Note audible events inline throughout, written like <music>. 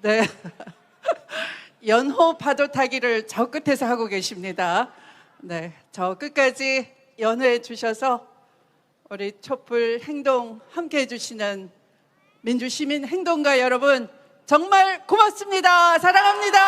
네. <laughs> 연호 파도 타기를 저 끝에서 하고 계십니다. 네. 저 끝까지 연호해 주셔서 우리 촛불 행동 함께 해주시는 민주시민 행동가 여러분 정말 고맙습니다. 사랑합니다.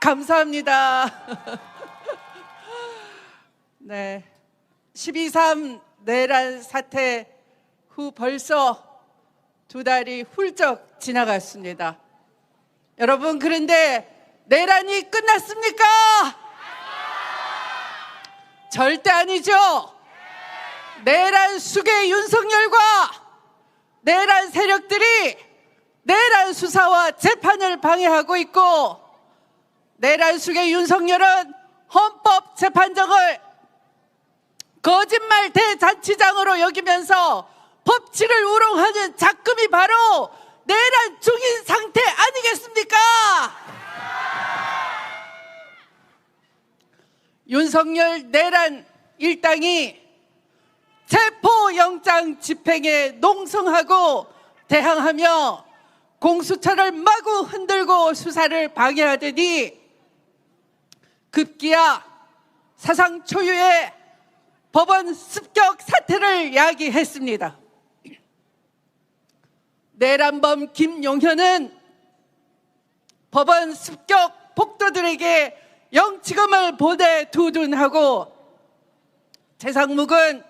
감사합니다. <laughs> 네. 12.3 내란 사태 후 벌써 두 달이 훌쩍 지나갔습니다. 여러분, 그런데 내란이 끝났습니까? 절대 아니죠. 내란 수계 윤석열과 내란 세력들이 내란 수사와 재판을 방해하고 있고 내란 수계 윤석열은 헌법 재판정을 거짓말 대잔치장으로 여기면서 법치를 우롱하는 작금이 바로 내란 중인 상태 아니겠습니까? 윤석열 내란 일당이 체포영장 집행에 농성하고 대항하며 공수처를 마구 흔들고 수사를 방해하더니 급기야 사상 초유의 법원 습격 사태를 야기했습니다. 내란범 김용현은 법원 습격 폭도들에게 영치금을 보내 두둔하고 최상묵은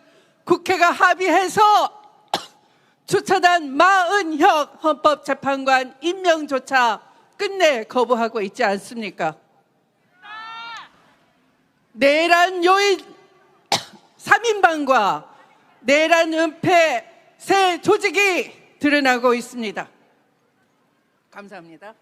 국회가 합의해서 <coughs> 추천한 마은혁 헌법재판관 임명조차 끝내 거부하고 있지 않습니까? 내란 요인 3인방과 내란 은폐 새 조직이 드러나고 있습니다. 감사합니다.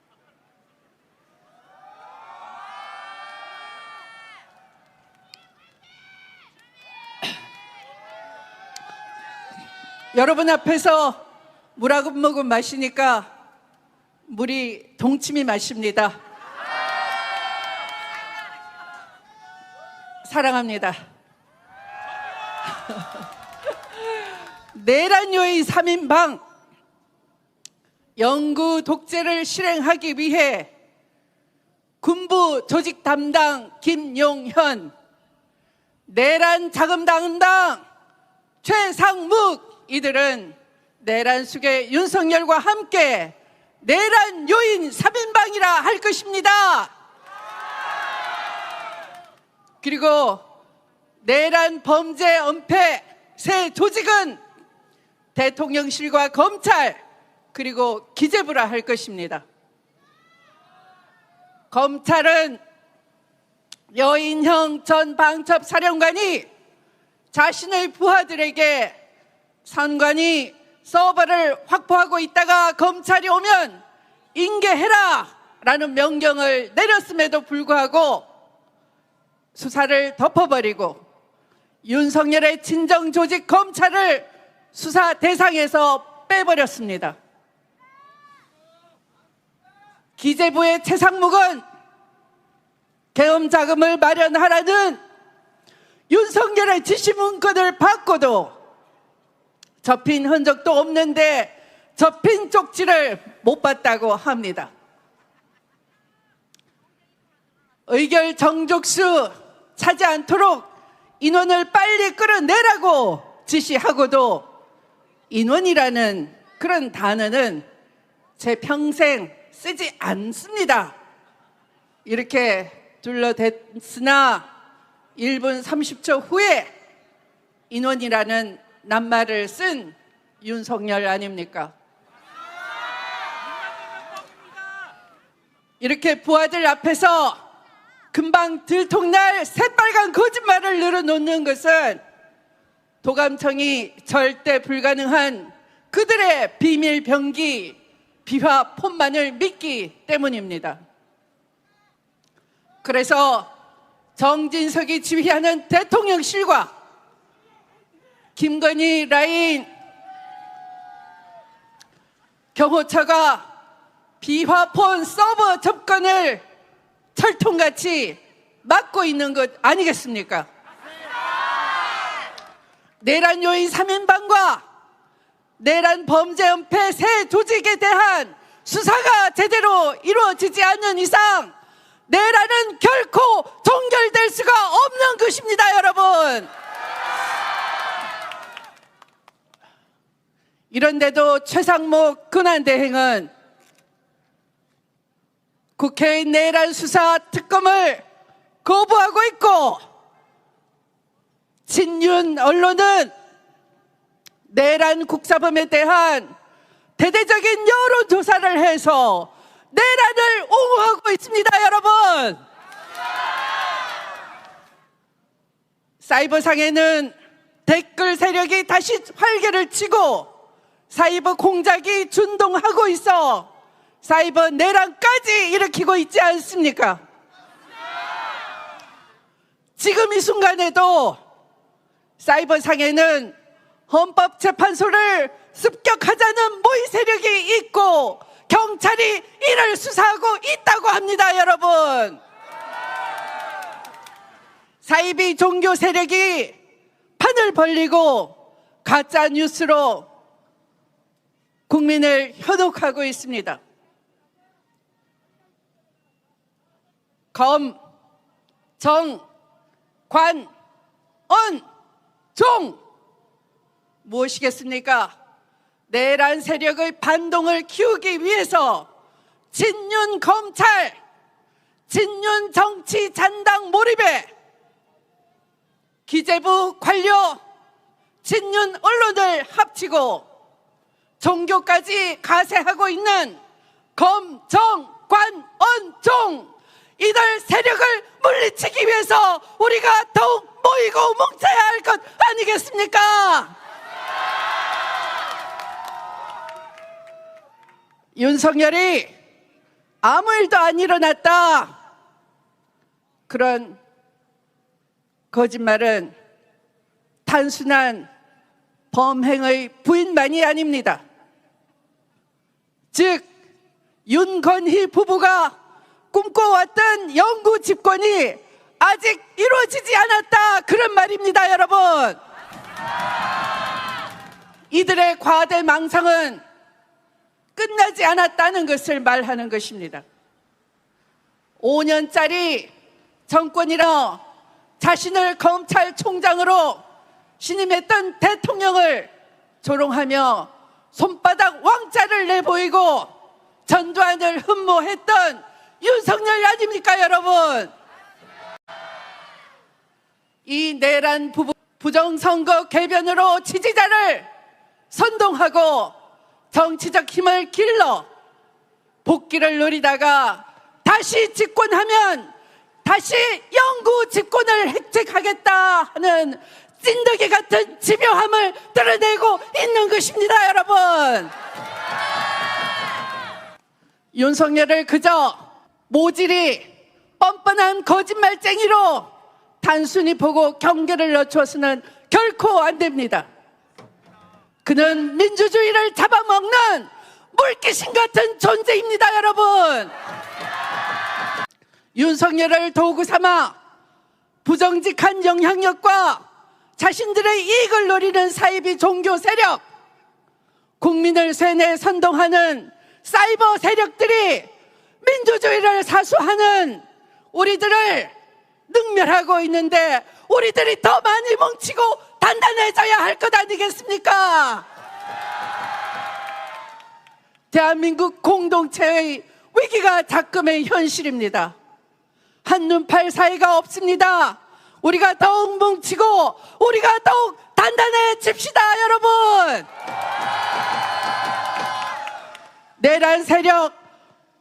<clears throat> 여러분 앞에서 물한 모금 마시니까 물이 동치미 마십니다. 사랑합니다. 내란 요인 3인방. 영구 독재를 실행하기 위해 군부 조직 담당 김용현. 내란 자금 담당 최상묵. 이들은 내란 수계 윤석열과 함께 내란 요인 3인방이라 할 것입니다. 그리고 내란 범죄 은폐 새 조직은 대통령실과 검찰 그리고 기재부라 할 것입니다. 검찰은 여인형 전 방첩 사령관이 자신의 부하들에게 선관위 서버를 확보하고 있다가 검찰이 오면 인계해라 라는 명령을 내렸음에도 불구하고 수사를 덮어버리고 윤석열의 진정 조직 검찰을 수사 대상에서 빼버렸습니다. 기재부의 최상목은 계엄 자금을 마련하라는 윤석열의 지시 문건을 받고도 접힌 흔적도 없는데 접힌 쪽지를 못 봤다고 합니다. 의결 정족수 차지 않도록 인원을 빨리 끌어내라고 지시하고도 인원이라는 그런 단어는 제 평생 쓰지 않습니다. 이렇게 둘러댔으나 1분 30초 후에 인원이라는 낱말을 쓴 윤석열 아닙니까? 이렇게 부하들 앞에서 금방 들통날 새빨간 거짓말을 늘어놓는 것은 도감청이 절대 불가능한 그들의 비밀 병기 비화 폰만을 믿기 때문입니다. 그래서 정진석이 지휘하는 대통령실과 김건희 라인 경호처가 비화폰 서버 접근을 철통같이 막고 있는 것 아니겠습니까? 내란 요인 3인방과 내란 범죄 은폐 새 조직에 대한 수사가 제대로 이루어지지 않는 이상 내란은 결코 종결될 수가 없는 것입니다, 여러분. 이런데도 최상목 근한대행은 국회의 내란 수사 특검을 거부하고 있고 친윤 언론은 내란 국사범에 대한 대대적인 여론 조사를 해서 내란을 옹호하고 있습니다, 여러분. 사이버상에는 댓글 세력이 다시 활개를 치고 사이버 공작이 준동하고 있어 사이버 내란까지 일으키고 있지 않습니까? 지금 이 순간에도 사이버 상에는 헌법재판소를 습격하자는 모의 세력이 있고 경찰이 이를 수사하고 있다고 합니다, 여러분. 사이비 종교 세력이 판을 벌리고 가짜 뉴스로 국민을 현혹하고 있습니다. 검, 정, 관, 언, 종 무엇이겠습니까? 내란 세력의 반동을 키우기 위해서 진윤 검찰, 진윤 정치 잔당 몰입에 기재부 관료, 진윤 언론을 합치고 종교까지 가세하고 있는 검, 정, 관, 언, 종 이들 세력을 물리치기 위해서 우리가 더욱 모이고 뭉쳐야 할 것 아니겠습니까? 윤석열이 아무 일도 안 일어났다. 그런 거짓말은 단순한 범행의 부인만이 아닙니다. 즉, 윤건희 부부가 꿈꿔왔던 영구 집권이 아직 이루어지지 않았다. 그런 말입니다, 여러분. 이들의 과대 망상은 끝나지 않았다는 것을 말하는 것입니다. 5년짜리 정권이라 자신을 검찰총장으로 신임했던 대통령을 조롱하며 손바닥 왕자를 내보이고 전두환을 흠모했던 윤석열 아닙니까 여러분 이 내란 부부 부정선거 개변으로 지지자를 선동하고 정치적 힘을 길러 복귀를 노리다가 다시 집권하면 다시 영구 집권을 획책하겠다 하는 찐덕이 같은 집요함을 드러내고 있는 것입니다, 여러분. 윤석열을 그저 모질이 뻔뻔한 거짓말쟁이로 단순히 보고 경계를 늦춰서는 결코 안 됩니다. 그는 민주주의를 잡아먹는 물귀신 같은 존재입니다, 여러분. 윤석열을 도구 삼아 부정직한 영향력과 자신들의 이익을 노리는 사이비 종교 세력, 국민을 세뇌 선동하는 사이버 세력들이 민주주의를 사수하는 우리들을 능멸하고 있는데 우리들이 더 많이 뭉치고 단단해져야 할 것 아니겠습니까? 대한민국 공동체의 위기가 작금의 현실입니다. 한눈팔 사이가 없습니다. 우리가 더욱 뭉치고 우리가 더욱 단단해집시다, 여러분. 내란 세력,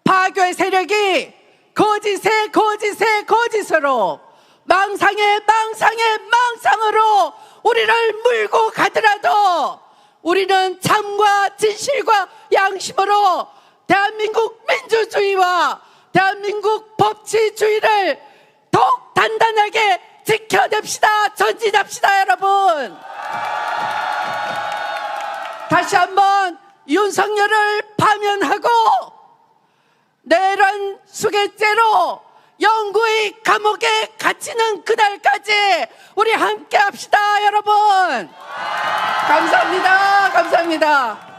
파괴 세력이 거짓의 거짓의 거짓으로 망상의 망상의 망상으로 우리를 물고 가더라도 우리는 참과 진실과 양심으로 대한민국 민주주의와 대한민국 법치주의를 더욱 단단하게 지켜냅시다. 전진합시다, 여러분. 다시 한번 윤석열을 파면하고 내란 수개죄로 영구의 감옥에 갇히는 그날까지 우리 함께 합시다, 여러분. 감사합니다. 감사합니다.